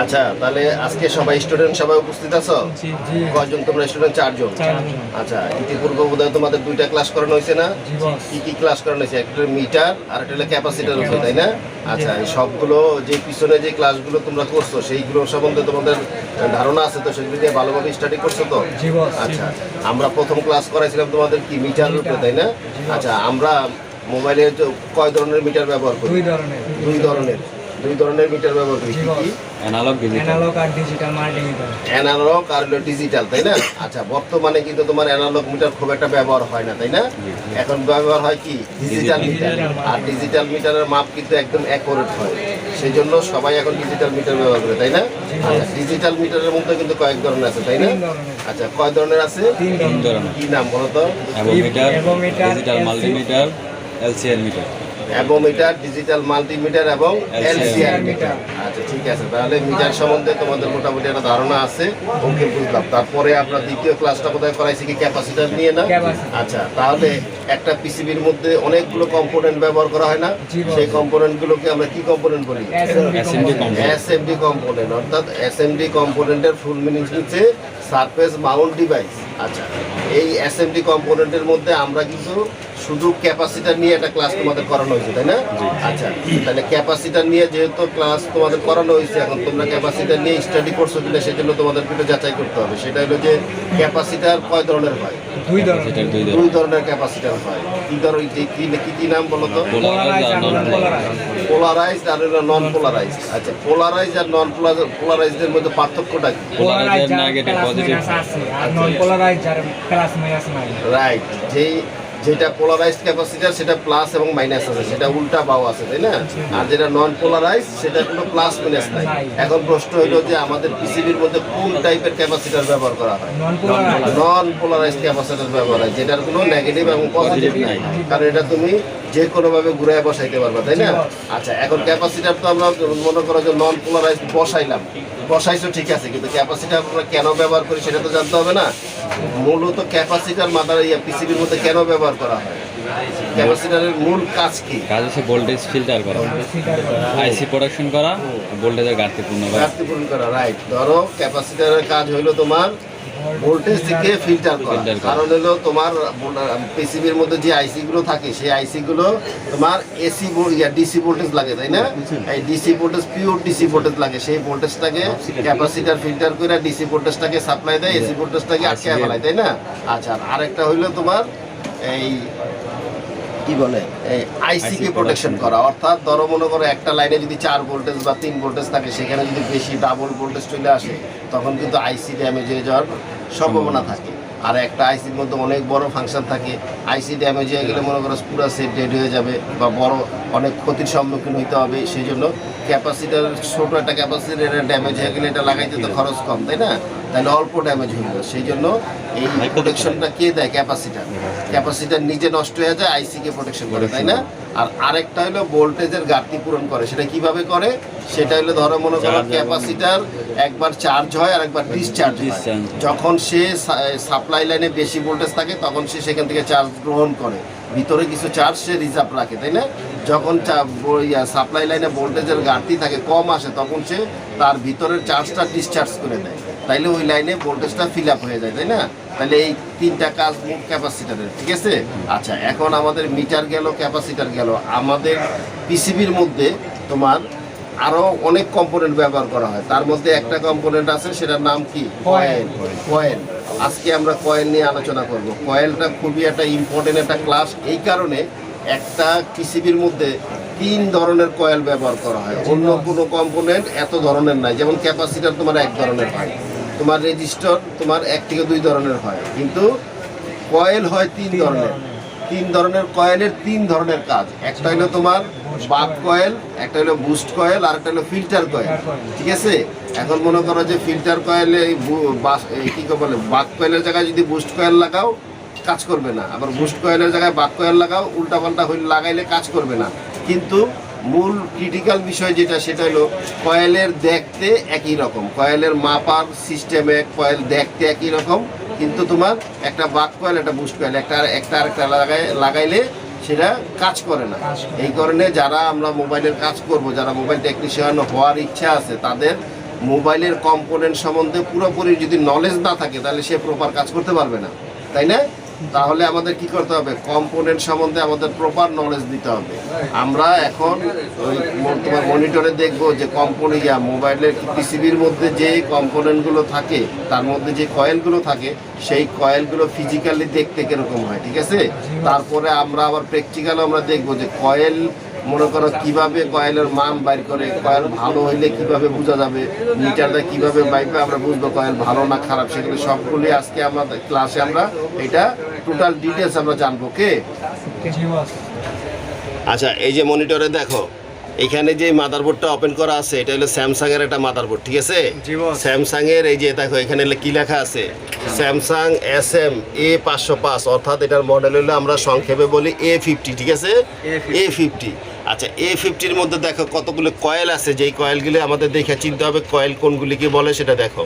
আচ্ছা তাহলে আজকে সবাই স্টুডেন্ট সবাই উপস্থিত আছো? কয়জন তোমরা স্টুডেন্ট চারজন। আচ্ছা ইতিপূর্বে বোধহয় তোমাদের দুইটা ক্লাস করানো হয়েছে না? কি কি ক্লাস করানো হয়েছে? একটা মিটার আর একটা হলো ক্যাপাসিটার উপরে তাই না? আচ্ছা সবগুলো যে পিছনে যে ক্লাসগুলো তোমরা করছ সেইগুলো সম্বন্ধে তোমাদের ধারণা আছে তো? সেগুলো দিয়ে ভালোভাবে স্টাডি করছ তো? আচ্ছা আমরা প্রথম ক্লাস করাইছিলাম তোমাদের কি মিটার উপরে তাই না? আচ্ছা আমরা মোবাইলে কয় ধরনের মিটার ব্যবহার করি? দুই ধরনের। দুই ধরনের। দুই ধরনের মিটার ব্যবহার করি কি কি? অ্যানালগ ডিজিটাল অ্যানালগ আর ডিজিটাল মাল্টিমিটার অ্যানালগ আর ডিজিটাল তাই না? আচ্ছা বর্তমানে কিন্তু তোমার অ্যানালগ মিটার খুব একটা ব্যবহার হয় না তাই না? এখন ব্যবহার হয় কি? ডিজিটাল মিটার আর ডিজিটাল মিটারের মাপ কিন্তু একদম অ্যাকুরেট হয়। সেই জন্য সবাই এখন ডিজিটাল মিটার ব্যবহার করে তাই না? আচ্ছা ডিজিটাল মিটারের মধ্যে কিন্তু কয়েক ধরনের আছে তাই না? আচ্ছা কয় ধরনের আছে? তিন ধরনের। কি নাম বলো তো? Avometer, digital multimeter LCL meter avometer digital multimeter এবং এলসিআর মিটার। আচ্ছা ঠিক আছে। তাহলে মিটার সম্বন্ধে তোমাদের মোটামুটি একটা ধারণা আছে ওকে বুঝলাম। তারপরে আমরা দ্বিতীয় ক্লাসটা কোথায় করাইছি কি ক্যাপাসিটার নিয়ে না? আচ্ছা তাহলে একটা পিসিবির মধ্যে অনেকগুলো কম্পোনেন্ট ব্যবহার করা হয় না? সেই কম্পোনেন্টগুলোকে আমরা কি কম্পোনেন্ট বলি। এসএমডি কম্পোনেন্ট অর্থাৎ এসএমডি কম্পোনেন্টের ফুল মিনিং হচ্ছে সারফেস মাউন্ট ডিভাইস আচ্ছা এই এসএমডি কম্পোনেন্টের মধ্যে আমরা কিন্তু শুধু ক্যাপাসিটার নিয়ে একটা ক্লাস তোমাদের করানো হয়েছে তাই না? আচ্ছা তাহলে ক্যাপাসিটার নিয়ে যেহেতু ক্লাস তোমাদের করানো হয়েছে এখন তোমরা ক্যাপাসিটার নিয়ে স্টাডি করছ কিনা সেজন্য তোমাদের একটু যাচাই করতে হবে। সেটা হলো যে ক্যাপাসিটার কয় ধরনের হয়? দুই ধরনের। দুই ধরনের। ক্যাপাসিটার হয়। কি ধরনের কি কি কি নাম বলো তো? পোলারাইজ আর। পোলারাইজড আর হলো নন পোলারাইজড আচ্ছা পোলারাইজ আর নন পোলারাইজডের মধ্যে পার্থক্যটা কি? Polarize positive। মাইনাস আছে আর নন পোলারাইজ যার প্লাস মাইনাস নাই। রাইট যেই যেটা পোলারাইজড ক্যাপাসিটার সেটা প্লাস এবং মাইনাস আছে সেটা উল্টা বাও আছে তাই না? আর যেটা নন পোলারাইজ সেটা কোনো প্লাস মাইনাস নাই। এখন প্রশ্ন হলো যে আমাদের পিসিবির মধ্যে কোন টাইপের ক্যাপাসিটার ব্যবহার করা হয়? Non polarize non polarize capacitor ব্যবহার হয় যেটার কোনো নেগেটিভ এবং পজিটিভ নাই। কারণ এটা তুমি যে কোনোভাবে ঘুরায় বসাইতে পারবা তাই না? আচ্ছা এখন ক্যাপাসিটার তো আমরা মনে করো যে নন পোলারাইজ বসাইলাম। বসাইছো ঠিক আছে কিন্তু ক্যাপাসিটার আমরা কেন ব্যবহার করি সেটা তো জানতে হবে না। মূলত ক্যাপাসিটার মাথার ইয়া পিসিবির মধ্যে কেন ব্যবহার করা হয়? ক্যাপাসিটারের মূল কাজ কি? কাজ হচ্ছে ভোল্টেজ ফিল্টার করা। আইসি প্রোডাকশন করা ভোল্টেজের ঘাটতি পূর্ণ করা। ঘাটতি পূরণ করা রাইট ধরো ক্যাপাসিটারের কাজ হইল তোমার ভোল্টেজ থেকে ফিল্টার করা। কারণ হলো তোমার পিসিবির মধ্যে যে আইসি গুলো থাকে সেই আইসি গুলো তোমার এসি ডিসি ভোল্টেজ লাগে তাই না? এই D C voltage pure D C voltage লাগে। সেই ভোল্টেজটাকে ক্যাপাসিটার ফিল্টার করে ডিসি ভোল্টেজটাকে সাপ্লাই দেয় এসি ভোল্টেজটাকে আটকে ফেলায় তাই না? আচ্ছা আর আরেকটা হইল তোমার এই কি বলে? এই আইসি কে IC প্রোটেকশন করা। অর্থাৎ ধরো মনে করো একটা লাইনে যদি চার ভোল্টেজ বা তিন ভোল্টেজ থাকে সেখানে যদি বেশি ডাবল ভোল্টেজ চলে আসে তখন কিন্তু আইসি ড্যামেজ হয়ে যাওয়ার সম্ভাবনা থাকে। আর একটা আইসির মধ্যে অনেক বড় ফাংশন থাকে। আইসি ড্যামেজ হয়ে গেলে মনে করো পুরো সেট ডেড হয়ে যাবে বা বড় অনেক ক্ষতির সম্মুখীন হইতে হবে। সেই জন্য ক্যাপাসিটার ছোট একটা ক্যাপাসিটার ড্যামেজ হয়ে গেলে এটা লাগাইতে তো খরচ কম তাই না? তাহলে অল্প ড্যামেজ হইল। সেই জন্য এই প্রোটেকশনটা কে দেয়? ক্যাপাসিটার ক্যাপাসিটার নিজে নষ্ট হয়ে যায় আইসি কে প্রোটেকশন করে তাই না? আর আরেকটা হলো ভোল্টেজের ঘাটতি পূরণ করে। সেটা কীভাবে করে? সেটা হলো ধরো মনে করো ক্যাপাসিটার একবার চার্জ হয় আর একবার ডিসচার্জ হয়। যখন সে সাপ্লাই লাইনে বেশি ভোল্টেজ থাকে তখন সে সেখান থেকে চার্জ গ্রহণ করে। ভিতরে কিছু চার্জ সে রিজার্ভ রাখে তাই না? যখন সাপ্লাই লাইনে ভোল্টেজের ঘাটতি থাকে কম আসে তখন সে তার ভিতরের চার্জটা ডিসচার্জ করে দেয়। তাইলে ওই লাইনে ভোল্টেজটা ফিল আপ হয়ে যায় তাই না তাহলে এই তিনটা কাজ মুখ ক্যাপাসিটারের ঠিক আছে? আচ্ছা এখন আমাদের মিটার গেল ক্যাপাসিটার গেল। আমাদের পিসিবির মধ্যে তোমার আরও অনেক কম্পোনেন্ট ব্যবহার করা হয়। তার মধ্যে একটা কম্পোনেন্ট আছে সেটার নাম কি? কয়েল কয়েল আজকে আমরা কয়েল নিয়ে আলোচনা করব। কয়েলটা খুবই একটা ইম্পর্টেন্ট একটা ক্লাস এই কারণে একটা পিসিবির মধ্যে তিন ধরনের কয়েল ব্যবহার করা হয়। অন্য কোনো কম্পোনেন্ট এত ধরনের নাই। যেমন ক্যাপাসিটার তোমার এক ধরনের হয়। তোমার রেজিস্টার তোমার এক থেকে দুই ধরনের হয়। কিন্তু কয়েল হয় তিন ধরনের। তিন ধরনের কয়েলের তিন ধরনের কাজ। একটা হলো তোমার বাক কয়েল একটা হলো বুস্ট কয়েল আর একটা হলো ফিল্টার কয়েল। ঠিক আছে? এখন মনে করো যে ফিল্টার কয়েলে এই বাস- এই কি বলে? বাক কয়েলের জায়গায় যদি বুস্ট কয়েল লাগাও কাজ করবে না। আবার বুস্ট কয়েলের জায়গায় বাক কয়েল লাগাও উল্টাপাল্টা হইলে লাগাইলে কাজ করবে না। কিন্তু মূল ক্রিটিক্যাল বিষয় যেটা সেটা হলো কয়েলের দেখতে একই রকম। কয়েলের মাপার সিস্টেমে কয়েল দেখতে একই রকম কিন্তু তোমার একটা বাক কয়েল একটা বুস্ট কয়েল একটা আর- একটা আরেকটা লাগাই লাগাইলে সেটা কাজ করে না। এই কারণে যারা আমরা মোবাইলের কাজ করব যারা মোবাইল টেকনিশিয়ান হওয়ার ইচ্ছা আছে তাদের মোবাইলের কম্পোনেন্ট সম্বন্ধে পুরোপুরি যদি নলেজ না থাকে তাহলে সে প্রপার কাজ করতে পারবে না। তাই না? তাহলে আমাদের কি করতে হবে? কম্পোনেন্ট সম্বন্ধে আমাদের প্রপার নলেজ দিতে হবে। আমরা এখন ওই তোমার মনিটরে দেখব যে কম্পোনে ইয়া মোবাইলের পিসিবির মধ্যে যে কম্পোনেন্টগুলো থাকে, তার মধ্যে যে কয়েলগুলো থাকে, সেই কয়েলগুলো ফিজিক্যালি দেখতে কীরকম হয়, ঠিক আছে? তারপরে আমরা আবার প্র্যাকটিক্যালও আমরা দেখব যে কয়েল মনে করো কীভাবে কয়েলের মান বাইর করে কয়েল ভালো হইলে কীভাবে বোঝা যাবে মিটারটা কীভাবে বাইবে আমরা বুঝব কয়েল ভালো না খারাপ সেগুলো সবগুলি আজকে আমাদের ক্লাসে আমরা এটা টোটাল ডিটেলস আমরা জানব কে আচ্ছা এই যে মনিটরে দেখো এখানে যে মাদারবোর্ডটা ওপেন করা আছে এটা হলো স্যামসাং এর একটা মাদারবোর্ড ঠিক আছে? স্যামসাং এর এই যে দেখো এখানে কি লেখা আছে? স্যামসাং এস এম এ পাঁচশো পাঁচ অর্থাৎ এটার মডেল হলো আমরা সংক্ষেপে বলি এ ফিফটি ঠিক আছে? এ ফিফটি আচ্ছা এ ফিফটির মধ্যে দেখো কতগুলো কয়েল আছে যেই কয়েলগুলি আমাদের দেখে চিনতে হবে কয়েল কোনগুলিকে বলে সেটা দেখো।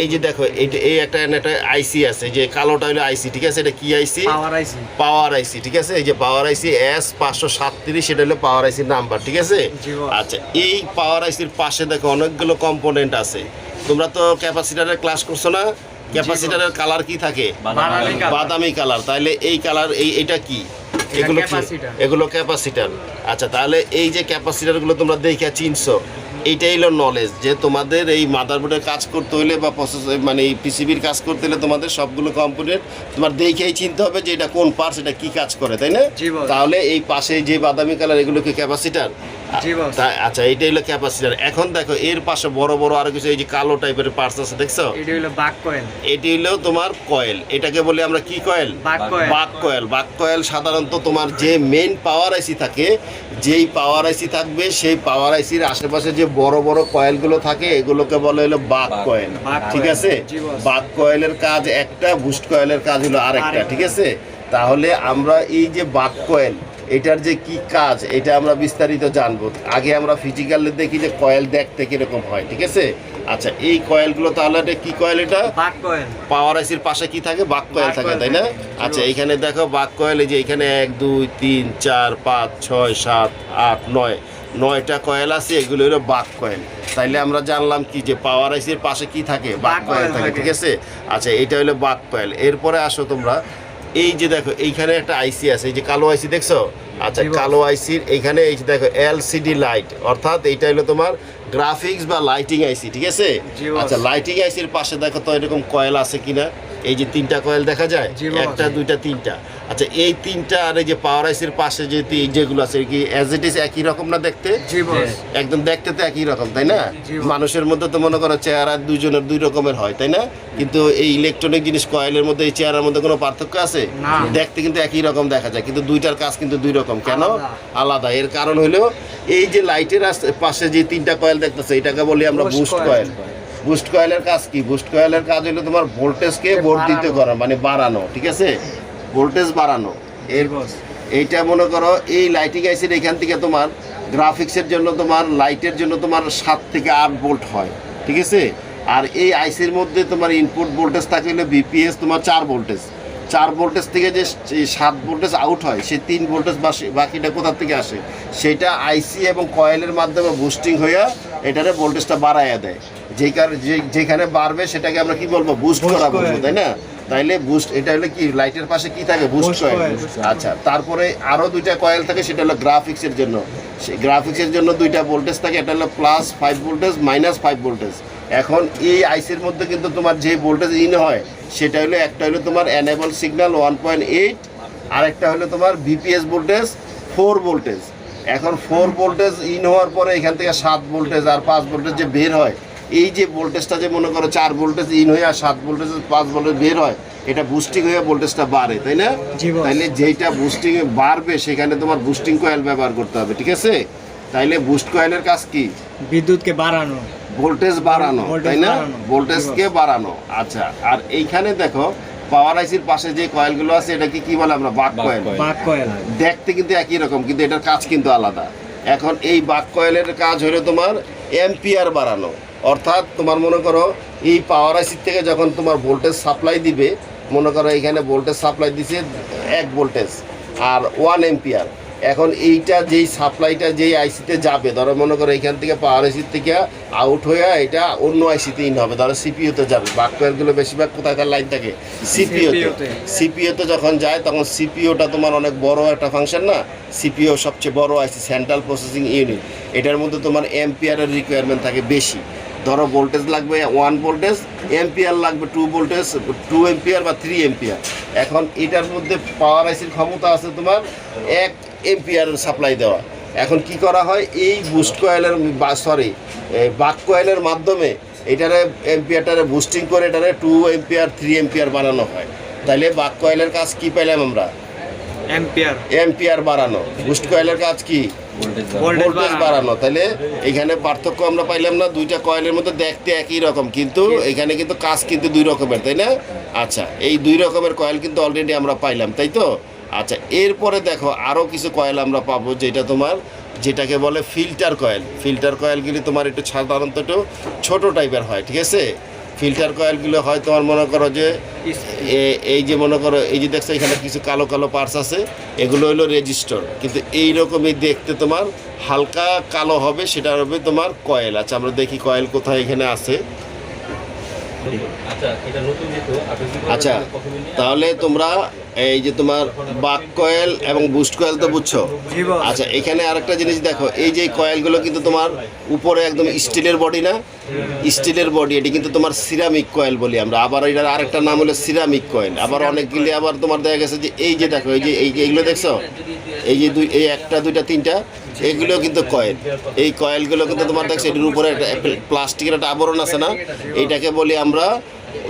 এই যে দেখো এইটা এই একটা একটা আইসি আছে যে কালোটা হলো আইসি ঠিক আছে? এটা কি আইসি পাওয়ার আইসি পাওয়ার আইসি ঠিক আছে? এই যে পাওয়ার আইসি এস পাঁচশো সাতত্রিশ সেটা হলো পাওয়ার আইসির নাম্বার ঠিক আছে? আচ্ছা এই পাওয়ার আইসির পাশে দেখো অনেকগুলো কম্পোনেন্ট আছে। তোমরা তো ক্যাপাসিটারের ক্লাস করছ না? ক্যাপাসিটারের কালার কি থাকে? বাদামি কালার। তাহলে এই কালার এই এটা কি? এগুলো কি? এগুলো ক্যাপাসিটার আচ্ছা তাহলে এই যে ক্যাপাসিটারগুলো তোমরা দেখে চিনছো এইটাই হলো নলেজ যে তোমাদের এই মাদারবোর্ডের কাজ করতে হলে বা প্রসেস মানে এই পিসিবির কাজ করতে হলে তোমাদের সবগুলো কম্পোনেন্ট তোমার দেখেই চিনতে হবে যে এটা কোন পার্টস এটা কি কাজ করে তাই না? তাহলে এই পাশে যে বাদামি কালার এগুলো কি ক্যাপাসিটার। আচ্ছা এইটাই হলো ক্যাপাসিটার এখন দেখো এর পাশে বড় বড় আরও কিছু এই যে কালো টাইপের পার্টস আছে দেখছ? এটি হলো বাক কয়েল। এটি হলো তোমার কয়েল। এটাকে বলি আমরা কি কয়েল? বাক কয়েল। বাক কয়েল। সাধারণত তোমার যে মেন পাওয়ার আইসি থাকে যেই পাওয়ার আইসি থাকবে সেই পাওয়ার আইসির আশেপাশে যে বড় বড় কয়েলগুলো থাকে এগুলোকে বলে হলো বাক বাক। কয়েল। ঠিক আছে? বাক কয়েলের কাজ একটা বুস্ট কয়েলের কাজ হলো আরেকটা। ঠিক আছে? তাহলে আমরা এই যে বাক কয়েল এটার যে কি কাজ এটা আমরা বিস্তারিত জানব। আগে আমরা ফিজিক্যালি দেখি যে কয়েল দেখতে কীরকম হয় ঠিক আছে? আচ্ছা এই কয়েলগুলো তাহলে এটা কি কয়েল এটা? পাওয়ার আইসির পাশে কি থাকে? বাক কয়েল থাকে তাই না? আচ্ছা এখানে দেখো বাক কয়েল এই যে এখানে এক দুই তিন চার পাঁচ ছয় সাত আট নয়। নয়টা কয়েল আছে এগুলো হলো বাক কয়েল তাইলে আমরা জানলাম কি যে পাওয়ার আইসির পাশে কি থাকে? বাক কয়েল থাকে। ঠিক আছে? আচ্ছা এটা হলো বাক কয়েল এরপরে আসো তোমরা। এই যে দেখো এইখানে একটা আইসি আছে এই যে কালো আইসি দেখছ? আচ্ছা। কালো আইসির এইখানে এই যে দেখো এলসিডি লাইট অর্থাৎ এইটা হলো তোমার গ্রাফিক্স বা লাইটিং আইসি ঠিক আছে? আচ্ছা লাইটিং আইসির পাশে দেখো তো এরকম কয়েল আছে কিনা? এই যে তিনটা কয়েল দেখা যায়? একটা দুইটা তিনটা। আচ্ছা এই তিনটা আর এই যে পাওয়ার আইসির পাশে যে যেগুলো আছে কি অ্যাজ ইট ইজ একই রকম না দেখতে? একদম দেখতে তো একই রকম তাই না? মানুষের মধ্যে তো মনে করো চেহারা দুইজনের দুই রকমের হয় তাই না? কিন্তু এই ইলেকট্রনিক জিনিস কয়েলের মধ্যে এই চেহারার মধ্যে কোনো পার্থক্য আছে? দেখতে কিন্তু একই রকম দেখা যায় কিন্তু দুইটার কাজ কিন্তু দুই রকম কেন? আলাদা। এর কারণ হলো এই যে লাইটের পাশে যে তিনটা কয়েল দেখতেছে এটাকে বলি আমরা বুস্ট। কয়েল বুস্ট কয়েলের কাজ কি? বুস্ট কয়েলের কাজ হলো তোমার ভোল্টেজকে বর্ধিত। করা মানে বাড়ানো ঠিক আছে? ভোল্টেজ বাড়ানো। এর এইটা মনে করো এই লাইটিং আইসির এখান থেকে তোমার গ্রাফিক্সের জন্য তোমার লাইটের জন্য তোমার সাত থেকে আট ভোল্ট হয় ঠিক আছে? আর এই আইসির মধ্যে তোমার ইনপুট ভোল্টেজ থাকে হলে বিপিএস তোমার চার ভোল্টেজ চার ভোল্টেজ থেকে যে সাত ভোল্টেজ আউট হয় সেই তিন ভোল্টেজ বাকিটা কোথা থেকে আসে? সেটা আইসি এবং কয়েলের মাধ্যমে বুস্টিং হইয়া এটারে ভোল্টেজটা বাড়াইয়া দেয়। যেই কারণে যেখানে বাড়বে সেটাকে আমরা কি বলব? বুস্ট করা বলব তাই না? তাইলে বুস্ট এটা হলো কি? লাইটের পাশে কি থাকে? বুস্ট কয়েল আচ্ছা তারপরে আরও দুইটা কয়েল থাকে সেটা হলো গ্রাফিক্সের জন্য। সেই গ্রাফিক্সের জন্য দুইটা ভোল্টেজ থাকে এটা হলো plus five voltage minus five voltage এখন এই আইসির মধ্যে কিন্তু তোমার যে ভোল্টেজ ইন হয় সেটা হলো একটা হলো তোমার enable signal one point eight আর একটা হলো তোমার B P S voltage four voltage এখন ফোর ভোল্টেজ ইন হওয়ার পরে এখান থেকে সাত ভোল্টেজ আর পাঁচ ভোল্টেজ যে বের হয় এই যে ভোল্টেজটা যে মনে করো চার ভোল্টেজ ইন হয়ে আর সাত ভোল্টেজ পাঁচ ভোল্টেজ বের হয় এটা বুস্টিং হয়ে ভোল্টেজটা বাড়ে তাই না। তাইলে যেইটা বুস্টিং বাড়বে সেখানে তোমার বুস্টিং কয়েল ব্যবহার করতে হবে ঠিক আছে? তাইলে বুস্ট কয়েলের কাজ কি? বিদ্যুৎকে বাড়ানো। ভোল্টেজ বাড়ানো তাই না? ভোল্টেজকে বাড়ানো আচ্ছা। আর এইখানে দেখো পাওয়ার আইসির পাশে যে কয়েলগুলো আছে এটা কি কি বলে আমরা? বাক কয়েল। বাক কয়েল দেখতে কিন্তু একই রকম কিন্তু এটার কাজ কিন্তু আলাদা। এখন এই বাক কয়েলের কাজ হলো তোমার এম্পিয়ার বাড়ানো। অর্থাৎ তোমার মনে করো এই পাওয়ার আইসির থেকে যখন তোমার ভোল্টেজ সাপ্লাই দিবে মনে করো এখানে ভোল্টেজ সাপ্লাই দিছে এক ভোল্টেজ আর ওয়ান এম্পিয়ার এখন এইটা যেই সাপ্লাইটা যেই আইসিতে যাবে ধরো মনে করো এখান থেকে পাওয়ার আইসি থেকে আউট হয়ে এটা অন্য আইসিতে ইন হবে। ধরো সিপিইউতে যাবে বাক্যগুলো বেশিরভাগ কোথায় তার লাইন থাকে? সিপিইউতে CPU-তে। যখন যায় তখন সিপিওটা তোমার অনেক বড় একটা ফাংশন না? সিপিও সবচেয়ে বড় আইসি সেন্ট্রাল প্রসেসিং ইউনিট এটার মধ্যে তোমার এম্পিয়ারের রিকোয়ারমেন্ট থাকে বেশি। ধরো ভোল্টেজ লাগবে ওয়ান ভোল্টেজ এম্পিয়ার লাগবে টু ভোল্টেজ টু এম্পিয়ার বা থ্রি এম্পিয়ার এখন এটার মধ্যে পাওয়ার আইসির ক্ষমতা আছে তোমার এক এম্পিয়ার সাপ্লাই দেওয়া। এখন কি করা হয়? এই বুস্ট কয়েলের বা সরি বাক কয়েলের মাধ্যমে এটারে এম্পিয়ারটারে বুস্টিং করে এটারে টু এম্পিয়ার থ্রি এম্পিয়ার বানানো হয়। তাইলে বাক কয়েলের কাজ কি পেলাম আমরা? এম্পিয়ার এম্পিয়ার বাড়ানো। বুস্ট কয়েলের কাজ কি? ভোল্টেজ বাড়ানো। বাড়ানো। তাহলে এখানে পার্থক্য আমরা পাইলাম না দুইটা কয়েলের মধ্যে দেখতে একই রকম কিন্তু এখানে কিন্তু কাজ কিন্তু দুই রকমের তাই না? আচ্ছা এই দুই রকমের কয়েল কিন্তু অলরেডি আমরা পাইলাম তাই তো? আচ্ছা এরপরে দেখো আরও কিছু কয়েল আমরা পাবো যেটা তোমার যেটাকে বলে ফিল্টার কয়েল। ফিল্টার কয়েলগুলি তোমার একটু সাধারণত একটু ছোটো টাইপের হয় ঠিক আছে? ফিল্টার কয়েলগুলো হয় তোমার মনে করো যে এই যে মনে করো, এই যে দেখছ এখানে কিছু কালো কালো পার্টস আছে, এগুলো হলো রেজিস্টার কিন্তু এই রকমই দেখতে তোমার হালকা কালো হবে সেটা হবে তোমার কয়েল আচ্ছা আমরা দেখি কয়েল কোথায় এখানে আছে। আচ্ছা তাহলে তোমরা এই যে তোমার বাক কয়েল এবং বুস্ট কয়েল তো বুঝছ? আচ্ছা এখানে আরেকটা জিনিস দেখো এই যে কয়েলগুলো কিন্তু তোমার উপরে একদম স্টিলের বডি না? স্টিলের বডি এটি কিন্তু তোমার সিরামিক কয়েল বলি আমরা। আবার এটার আরেকটা নাম হলো সিরামিক কয়েল। আবার অনেকগুলি আবার তোমার দেখা গেছে যে এই যে দেখো এই যে এই এইগুলো দেখছ? এই যে দুই এই একটা দুইটা তিনটা এগুলো কিন্তু কয়েল। এই কয়েলগুলো কিন্তু তোমার দেখছ এটির উপরে একটা প্লাস্টিকের একটা আবরণ আছে না? এইটাকে বলি আমরা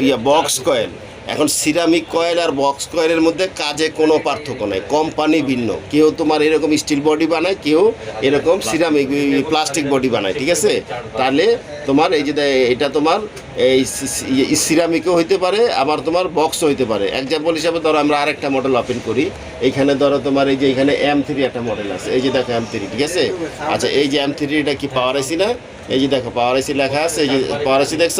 ইয়া বক্স কয়েল এখন সিরামিক কয়েল আর বক্স কয়েলের মধ্যে কাজে কোনো পার্থক্য নেই। কোম্পানি ভিন্ন। কেউ তোমার এরকম স্টিল বডি বানায়, কেউ এরকম সিরামিক প্লাস্টিক বডি বানায়, ঠিক আছে? তাহলে তোমার এই যে এটা তোমার এই সিরামিকও হইতে পারে, আবার তোমার বক্সও হইতে পারে। এক্সাম্পল হিসাবে ধরো আমরা আরেকটা মডেল ওপেন করি। এইখানে ধরো তোমার এই যে এখানে এম থ্রি একটা মডেল আছে। এই যে দেখো এম থ্রি ঠিক আছে? আচ্ছা এই যে এম থ্রি এটা কি পাওয়ার আইসি না? এই যে দেখো পাওয়ার আইসি লেখা আছে। এই যে পাওয়ার আইসি দেখছ?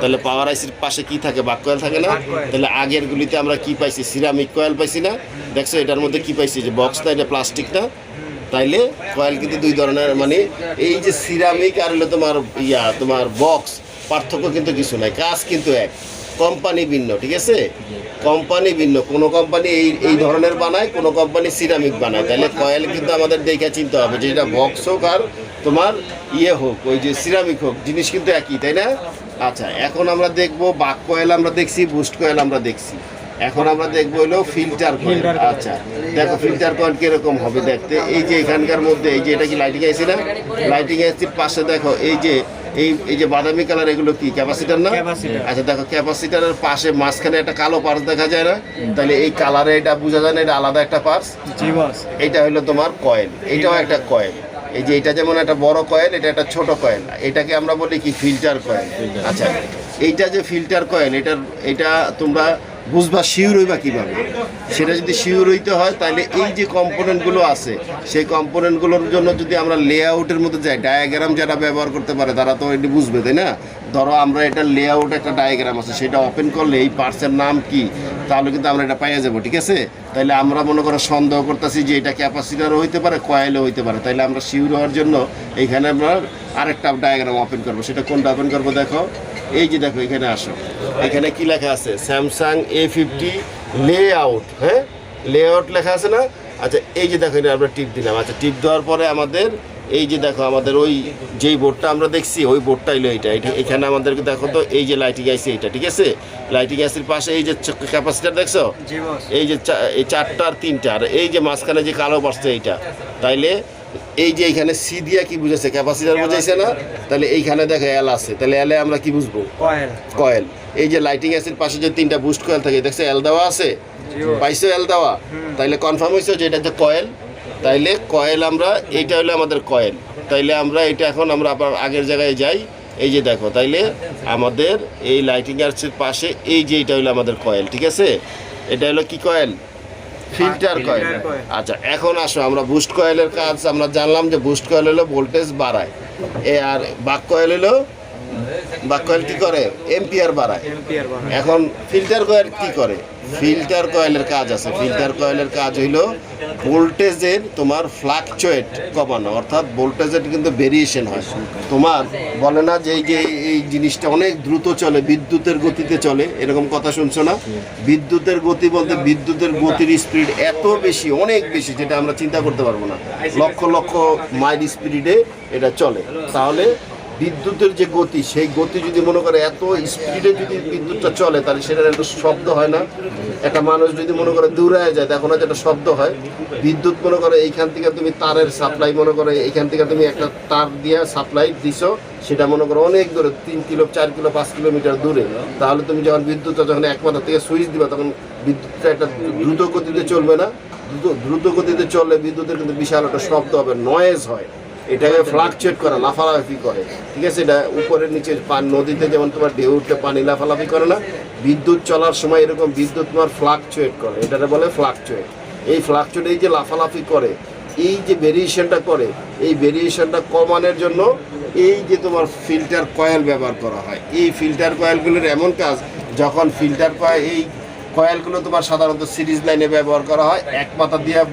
তাহলে পাওয়ার আইসির পাশে কি থাকে? বাক কয়েল থাকে না? তাহলে আগের গুলিতে আমরা কি পাইছি? সিরামিক কয়েল পাইছি না? দেখছ, এটার মধ্যে কি পাইছি? যে বক্স না, এটা প্লাস্টিক না? তাইলে কয়েল কিন্তু দুই ধরনের মানে এই যে সিরামিক আর হলো তোমার ইয়া, তোমার বক্স পার্থক্য কিন্তু কিছু নাই। কাজ কিন্তু এক। কোম্পানি ভিন্ন ঠিক আছে? কোম্পানি ভিন্ন। কোনো কোম্পানি এই এই ধরনের বানায় কোনো কোম্পানি সিরামিক বানায়। তাহলে কয়েল কিন্তু আমাদের দেখে চিনতে হবে যে এটা বক্স হোক আর তোমার ইয়ে হোক ওই যে সিরামিক হোক জিনিস কিন্তু একই তাই না? আচ্ছা এখন আমরা দেখব বাক কয়েল আমরা দেখছি বুস্ট কয়েল আমরা দেখছি। এখন আমরা দেখব হলো ফিল্টার কয়েল। আচ্ছা দেখো ফিল্টার কয়েল কীরকম হবে দেখতে। এই যে এখানকার মধ্যে এই যে এটা কি লাইটিং আইসি না? লাইটিং আইসির পাশে দেখো এই যে এই এই যে বাদামি কালার এগুলো কি? ক্যাপাসিটার না? আচ্ছা দেখো ক্যাপাসিটারের পাশে মাঝখানে একটা কালো পার্স দেখা যায় না? তাহলে এই কালারে এটা বোঝা যায় না এটা আলাদা একটা পার্স? এটা হলো তোমার কয়েল এটাও একটা কয়েল এই যে এটা যেমন একটা বড় কয়েল এটা একটা ছোট কয়েল এটাকে আমরা বলি কি? ফিল্টার কয়েল আচ্ছা এইটা যে ফিল্টার কয়েল এটার এটা তোমরা বুঝবা শিওর হইবা কীভাবে? সেটা যদি শিওর হইতে হয় তাহলে এই যে কম্পোনেন্টগুলো আছে, সেই কম্পোনেন্টগুলোর জন্য যদি আমরা লেআউটের মধ্যে যাই ডায়াগ্রাম যারা ব্যবহার করতে পারে, তারা তো এটি বুঝবে, তাই না? ধরো আমরা এটা লেআউট একটা ডায়াগ্রাম আছে, সেটা ওপেন করলে এই পার্টসের নাম কি? তাহলে কিন্তু আমরা এটা পাইয়া যাব, ঠিক আছে? তাইলে আমরা মনে করো সন্দেহ করতেছি যে এটা ক্যাপাসিটারও হইতে পারে কয়েলও হইতে পারে। তাইলে আমরা শিওর হওয়ার জন্য এইখানে আমরা আরেকটা ডায়াগ্রাম ওপেন করব। সেটা কোনটা ওপেন করব দেখো? এই যে দেখো এখানে আসো। এখানে কি লেখা আছে? Samsung A fifty layout হ্যাঁ? লে আউট লেখা আছে না? আচ্ছা এই যে দেখো এটা আমরা টিপ দিলাম। আচ্ছা টিপ দেওয়ার পরে আমাদের এই যে দেখো আমাদের ওই যেই বোর্ডটা আমরা দেখছি ওই বোর্ডটা হলো এইটা এইটা- এখানে আমাদেরকে দেখো তো এই যে লাইটিং আইসি এইটা ঠিক আছে? লাইটিং আইসির পাশে এই যে ক্যাপাসিটার দেখছ? এই যে এই চারটা আর তিনটা আর এই যে মাঝখানে যে কালো পারছে এইটা তাইলে এই যে এইখানে সি দিয়া কি বুঝেছে ক্যাপাসিটার বুঝাইছে না? তাহলে এইখানে দেখো এল আছে। তাহলে এলে আমরা কি বুঝব? কয়েল এই যে লাইটিং অ্যাসিড পাশে যে তিনটা বুস্ট কয়েল থাকে দেখছ এল দেওয়া আছে। পাইছো এল দেওয়া? তাইলে কনফার্ম হয়েছে যে এটা যে কয়েল তাইলে কয়েল আমরা এইটা হলো আমাদের কয়েল তাইলে আমরা এটা এখন আমরা আবার আগের জায়গায় যাই। এই যে দেখো তাইলে আমাদের এই লাইটিং অ্যাসিড পাশে এই যে এটা হলো আমাদের কয়েল ঠিক আছে? এটা হলো কি কয়েল ফিল্টার কয়েল আচ্ছা এখন আসো আমরা বুস্ট কয়েলের কাজ আমরা জানলাম যে বুস্ট কয়েল হলো ভোল্টেজ বাড়ায়। এ আর বাক কয়েল হলো বাক কয়েল কি করে? এম্পিয়ার বাড়ায়। এখন ফিল্টার কয়েল কি করে? ফিল্টার কয়েলের কাজ আছে। ফিল্টার কয়েলের কাজ হইল ভোল্টেজের তোমার ফ্লাকচুয়েট কমানো অর্থাৎ ভোল্টেজের কিন্তু ভেরিয়েশন হয়। তোমার বলে না যে এই যে এই জিনিসটা অনেক দ্রুত চলে বিদ্যুতের গতিতে চলে এরকম কথা শুনছো না? বিদ্যুতের গতি বলতে বিদ্যুতের গতির স্পিড এত বেশি অনেক বেশি যেটা আমরা চিন্তা করতে পারব না। লক্ষ লক্ষ মাইল স্পিডে এটা চলে। তাহলে বিদ্যুতের যে গতি, সেই গতি যদি মনে করে এত স্পিডে যদি বিদ্যুৎটা চলে, তাহলে সেটার একটা শব্দ হয় না। একটা মানুষ যদি মনে করে দূরে যায়, তখন হয়তো একটা শব্দ হয়। বিদ্যুৎ মনে করে এইখান থেকে তুমি তারের সাপ্লাই মনে করে এইখান থেকে তুমি একটা তার দিয়ে সাপ্লাই দিছো, সেটা মনে করো অনেক দূরে, তিন কিলো, চার কিলো, পাঁচ কিলোমিটার দূরে। তাহলে তুমি যখন বিদ্যুৎটা যখন এক মাথা থেকে সুইচ দিবা, তখন বিদ্যুৎটা একটা দ্রুত গতিতে চলবে না। দ্রুত দ্রুত গতিতে চললে বিদ্যুতের কিন্তু বিশাল একটা শব্দ হবে নয়েজ হয়। এটাকে ফ্লাকচুয়েট করে, লাফালাফি করে। ঠিক আছে? এটা উপরে নিচে পান নদীতে যেমন তোমার ঢেউ উঠলে পানি লাফালাফি করে না, বিদ্যুৎ চলার সময় এরকম বিদ্যুৎ তোমার ফ্লাকচুয়েট করে। এটাকে বলে ফ্লাকচুয়েট এই ফ্লাকচুয়েট এই যে লাফালাফি করে, এই যে ভেরিয়েশনটা করে, এই ভেরিয়েশনটা কমানোর জন্য এই যে তোমার ফিল্টার কয়েল ব্যবহার করা হয়। এই ফিল্টার কয়েলগুলোর এমন কাজ, যখন ফিল্টার কয়েল এই কয়েলগুলো তোমার সাধারণত সিরিজ লাইনে ব্যবহার করা হয়। এক পাতা দিয়ে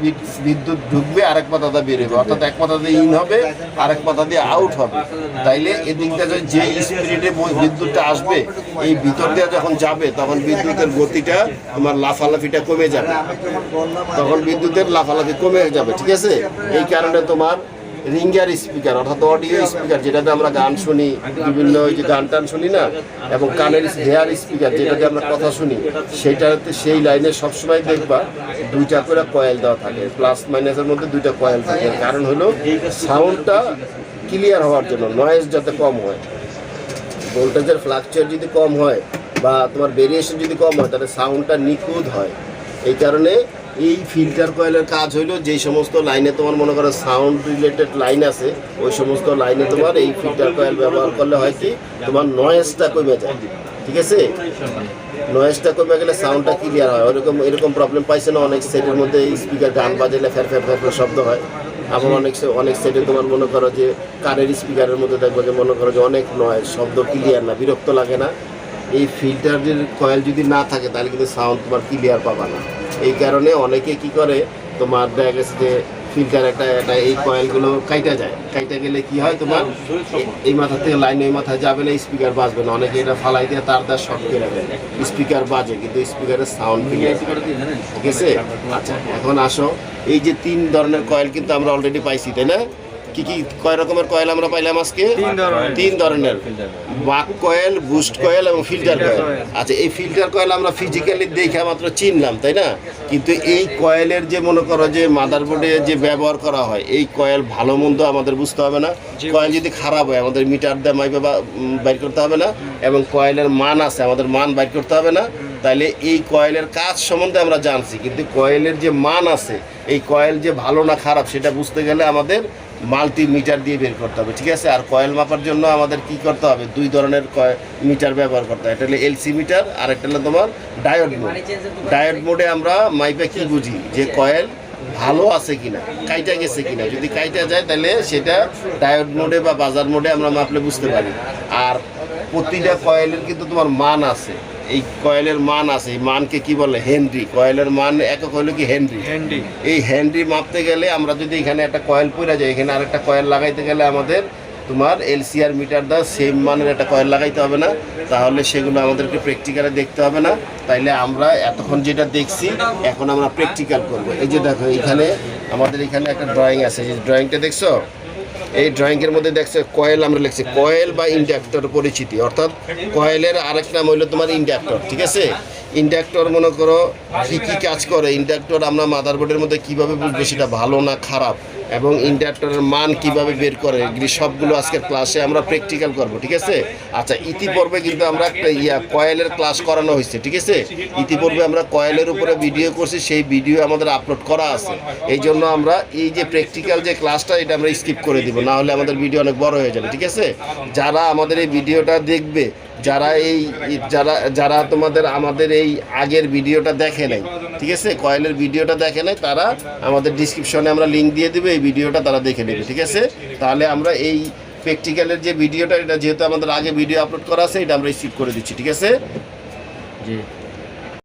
বিদ্যুৎ ঢুকবে, আরেক পাতা দিয়ে বেরোবে অর্থাৎ এক পাতা দিয়ে ইন হবে, আরেক পাতা দিয়ে আউট হবে। তাইলে এদিকটা যে- যে স্পিডে বিদ্যুৎটা আসবে, এই ভিতর দিয়ে যখন যাবে, তখন বিদ্যুতের গতিটা তোমার লাফালাফিটা কমে যাবে। তখন বিদ্যুতের লাফালাফি কমে যাবে, ঠিক আছে? এই কারণে তোমার রিঙ্গার স্পিকার, অর্থাৎ অডিও স্পিকার, যেটাতে আমরা গান শুনি, বিভিন্ন ওই যে গান টান শুনি না, এবং কানের হেয়ার স্পিকার, যেটাতে আমরা কথা শুনি সেটাতে সেই লাইনে সবসময় দেখবা দুইটা করে কয়েল দেওয়া থাকে, প্লাস মাইনাসের মধ্যে দুইটা কয়েল থাকে। কারণ হলো সাউন্ডটা ক্লিয়ার হওয়ার জন্য নয়েজ যাতে কম হয়। ভোল্টেজের ফ্লাকচুয়েট যদি কম হয়, বা তোমার ভেরিয়েশন যদি কম হয়, তাহলে সাউন্ডটা নিখুঁত হয়। এই কারণে এই ফিল্টার কয়েলের কাজ হইল যেই সমস্ত লাইনে তোমার মনে করো সাউন্ড রিলেটেড লাইন আছে, ওই সমস্ত লাইনে তোমার এই ফিল্টার কয়েল ব্যবহার করলে হয় কি, তোমার নয়েজটা কমে যায়। ঠিক আছে? নয়েজটা কমে গেলে সাউন্ডটা ক্লিয়ার হয়। ওরকম, এরকম প্রবলেম পাইছে না, অনেক সেটের মধ্যে স্পিকার গান বাজালে ফের ফের ফের শব্দ হয়। আবার অনেক অনেক সেটে তোমার মনে করো যে কারের স্পিকারের মধ্যে দেখব যে মনে করো যে অনেক নয় শব্দ ক্লিয়ার না, বিরক্ত লাগে না। এই ফিল্টারের কয়েল যদি না থাকে, তাহলে কিন্তু সাউন্ড তোমার ক্লিয়ার পাবা না। এই কারণে অনেকে কি করে, তোমার দেখা গেছে যে ফিল্টার একটা একটা এই কয়েলগুলো কাইটা যায়। কাইটা গেলে কি হয় তোমার, এই মাথা থেকে লাইন ওই মাথায় যাবে না স্পিকার বাজবে না। অনেকে এটা ফালাই দিয়ে তার তার শর্ট করে দেয়। স্পিকার বাজে, কিন্তু স্পিকারের সাউন্ড ঠিক আছে। আচ্ছা এখন আসো। এই যে তিন ধরনের কয়েল কিন্তু আমরা অলরেডি পাইছি, তাই না? কি কি কয় রকমের কয়েল আমরা পাইলাম আজকে? তিন ধরনের। বাক কয়েল বুস্ট কয়েল এবং ফিল্টার কয়েল। আচ্ছা এই ফিল্টার কয়েল আমরা ফিজিক্যালি দেখে মাত্র চিনলাম তাই না? কিন্তু এই কয়েলের যে মনে করো যে মাদারবোর্ডে যে ব্যবহার করা হয় এই কয়েল ভালো মন্দ আমাদের বুঝতে হবে না। কয়েল যদি খারাপ হয় আমাদের মিটার দিয়ে মাইপে বাইর করতে হবে না। এবং কয়েলের মান আছে আমাদের মান বাইর করতে হবে না। তাইলে এই কয়েলের কাজ সম্বন্ধে আমরা জানছি কিন্তু কয়েলের যে মান আছে এই কয়েল যে ভালো না খারাপ সেটা বুঝতে গেলে আমাদের মাল্টিমিটার দিয়ে বের করতে হবে ঠিক আছে? আর কয়েল মাপার জন্য আমাদের কি করতে হবে? দুই ধরনের মিটার ব্যবহার করতে হবে একটা হলো এলসি মিটার আর একটা হলো তোমার ডায়োড মোড। ডায়োড মোডে আমরা মাইপে কি বুঝি? যে কয়েল ভালো আছে কিনা কাইটা গেছে কিনা। যদি কাইটা যায় তাহলে সেটা ডায়োড মোডে বা বাজার মোডে আমরা মাপলে বুঝতে পারি। আর প্রতিটা কয়েলের কিন্তু তোমার মান আছে। এই কয়েলের মান আছে এই মানকে কি বলে? হেনরি। কয়েলের মান একক হলো কি হেনরি? হ্যান্ডি এই হ্যান্ডি মাপতে গেলে আমরা যদি এখানে একটা কয়েল পরে যাই এখানে আরেকটা কয়েল লাগাইতে গেলে আমাদের তোমার এলসিআর মিটার দা সেম মানের একটা কয়েল লাগাইতে হবে না। তাহলে সেগুলো আমাদেরকে প্র্যাকটিক্যালে দেখতে হবে না। তাইলে আমরা এতক্ষণ যেটা দেখছি এখন আমরা প্র্যাকটিক্যাল করব। এই যে দেখো এখানে আমাদের এখানে একটা ড্রয়িং আছে। এই ড্রয়িংটা দেখছ? এই ড্রয়িংয়ের মধ্যে দেখছে কয়েল আমরা লিখছি। কয়েল বা ইন্ডাক্টর পরিচিতি, অর্থাৎ কয়েলের আরেক নাম হইল তোমার ইন্ডাক্টর ঠিক আছে? ইন্ডাক্টর মনে করো কী কী কাজ করে? ইন্ডাক্টর আমরা মাদারবোর্ডের মধ্যে কীভাবে বুঝব সেটা ভালো না খারাপ? এবং ইন্ডাক্টরের মান কীভাবে বের করে, এগুলি সবগুলো আজকের ক্লাসে আমরা প্র্যাকটিক্যাল করব, ঠিক আছে? আচ্ছা ইতিপূর্বে কিন্তু আমরা একটা ইয়া কয়েলের ক্লাস করানো হয়েছে, ঠিক আছে? ইতিপূর্বে আমরা কয়েলের উপরে ভিডিও করছি, সেই ভিডিও আমাদের আপলোড করা আছে। এই জন্য আমরা এই যে প্র্যাকটিক্যাল যে ক্লাসটা এটা আমরা স্কিপ করে দিব, না হলে আমাদের ভিডিও অনেক বড় হয়ে যাবে, ঠিক আছে? যারা আমাদের এই ভিডিওটা দেখবে যারা এই যারা যারা তোমাদের আমাদের এই আগের ভিডিওটা দেখে নাই, ঠিক আছে? কয়েলের ভিডিওটা দেখে নাই, তারা আমাদের ডিসক্রিপশনে আমরা লিঙ্ক দিয়ে দেবে, এই ভিডিওটা তারা দেখে নেবে, ঠিক আছে? তাহলে আমরা এই প্র্যাকটিক্যালের যে ভিডিওটা, এটা যেহেতু আমাদের আগে ভিডিও আপলোড করা আছে, এটা আমরা রিসিভ করে দিচ্ছি, ঠিক আছে? জি।